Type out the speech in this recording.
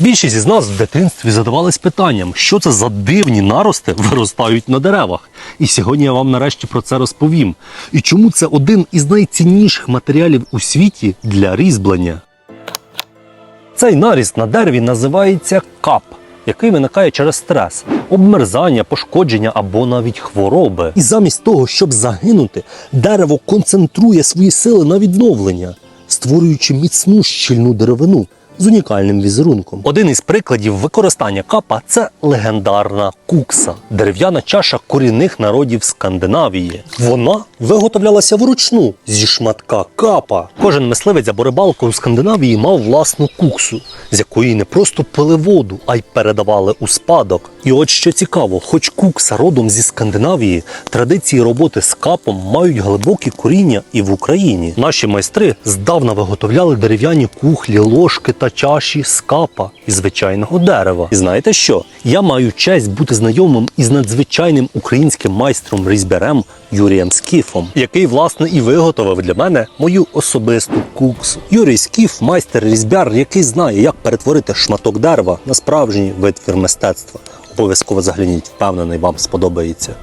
Більшість із нас в дитинстві задавались питанням, що це за дивні нарости виростають на деревах. І сьогодні я вам нарешті про це розповім. І чому це один із найцінніших матеріалів у світі для різьблення. Цей наріст на дереві називається кап, який виникає через стрес, обмерзання, пошкодження або навіть хвороби. І замість того, щоб загинути, дерево концентрує свої сили на відновлення, створюючи міцну щільну деревину з унікальним візерунком. Один із прикладів використання капа це легендарна кукса, дерев'яна чаша корінних народів Скандинавії. Вона виготовлялася вручну зі шматка капа. Кожен мисливець або рибалка у Скандинавії мав власну куксу, з якої не просто пили воду, а й передавали у спадок. І от що цікаво, хоч кукса родом зі Скандинавії, традиції роботи з капом мають глибокі коріння і в Україні. Наші майстри здавна виготовляли дерев'яні кухлі, ложки та чаші з капа і звичайного дерева. І знаєте що? Я маю честь бути знайомим із надзвичайним українським майстром різьбярем Юрієм Скіфом, який власне і виготовив для мене мою особисту куксу. Юрій Скіф майстер різьбяр, який знає, як перетворити шматок дерева на справжній витвір мистецтва. Обов'язково загляніть, впевнений, вам сподобається.